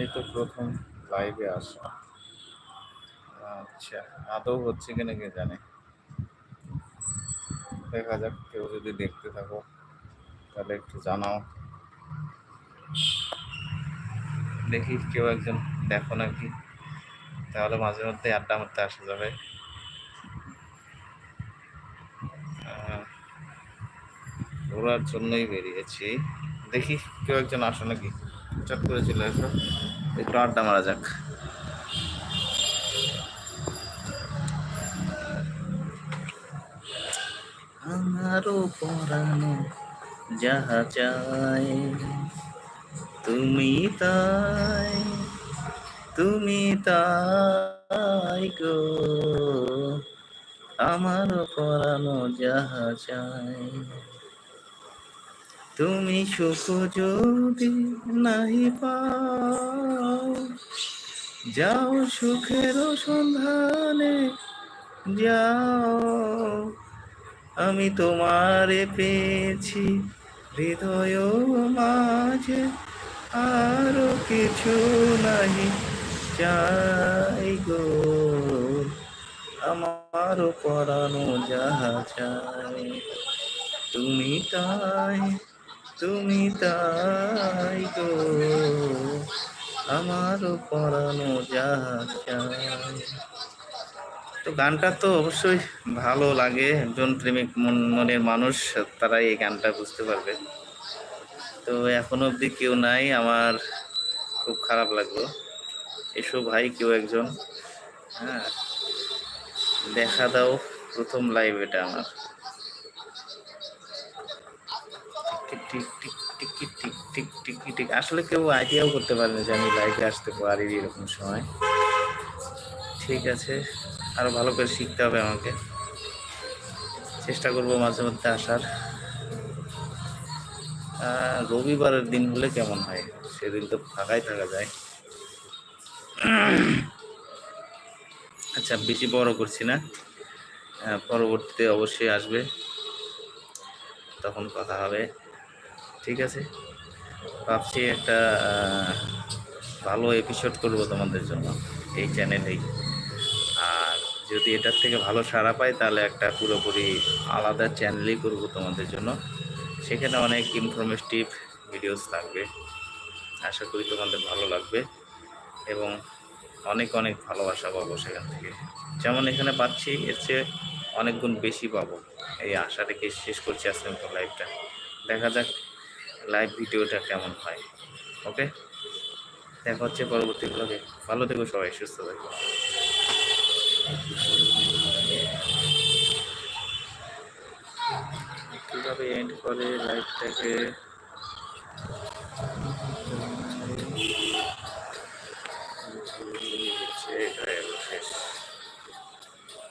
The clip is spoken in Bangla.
এই তো প্রথম লাইভে আসা আচ্ছা আদৌ হচ্ছে কিনা কে জানে? দেখা যাক, কেউ যদি দেখতে থাকো, তাহলে একটু জানাও। দেখি কেউ একজন দেখো নাকি? তাহলে মাঝে মধ্যে আড্ডা মারতে আসা যাবে। ঘোরার জন্যই বেরিয়েছি। দেখি কেউ একজন আসো নাকি? চট করে চলে আসো। একটু আড্ডা মারা যাক। আমারও পরানো যাহা চাই, তুমি তাই তুমি তাই গো। আমার পরানো যাহা চাই। তুমি সুখ যদি নাই পাও, যাও সুখের সন্ধানে যাও। আমি তোমারে পেয়েছি হৃদয় মাঝে, আরও কিছু নাই চাই গো। আমার পরানো যাহা চাই, তুমি তাই তুমি তাই গো, আমার পরানো চাই তো গানটা তো অবশ্যই ভালো লাগে, একজন প্রেমিক মন মনের মানুষ, তারাই এই গানটা বুঝতে পারবে। তো এখন অবধি কেউ নাই, আমার খুব খারাপ লাগল। এসো ভাই, কেউ একজন। হ্যাঁ দেখা দাও প্রথম লাইভ এটা আমার। টিক টিক টিকি টিক টিক টিকি আসলে কেউ আইডিয়াও করতে পারে না যে আমি লাইভে আসতে পারি এরকম সময়। ঠিক আছে আরও ভালো করে শিখতে হবে আমাকে। চেষ্টা করব মাঝে মধ্যে আসার। রবিবারের দিন হলে কেমন হয়? সেদিন তো ফাঁকাই থাকা যায়। আচ্ছা বেশি বড় করছি না। পরবর্তীতে অবশ্যই আসবে। তখন কথা হবে। ঠিক আছে? ভাবছি একটা ভালো এপিসোড করব তোমাদের জন্য এই চ্যানেলেই আর যদি এটার থেকে ভালো সাড়া পাই, তাহলে একটা পুরোপুরি আলাদা চ্যানেলই করব তোমাদের জন্য। সেখানে অনেক ইনফরমেটিভ ভিডিওস থাকবে আশা করি তোমাদের ভালো লাগবে এবং অনেক অনেক ভালোবাসা পাবো সেখান থেকে। যেমন এখানে পাচ্ছি, এর চেয়ে অনেক গুণ বেশি পাবো। এই আশা রেখে শেষ করছি আজকে লাইভটা দেখা যাক লাইভ ভিডিওটা কেমন হয়? ওকে দেখা হচ্ছে পরবর্তী ব্লগে ভালো থেকো সবাই, সুস্থ থাকো। কীভাবে এন্ড করে লাইভটাকে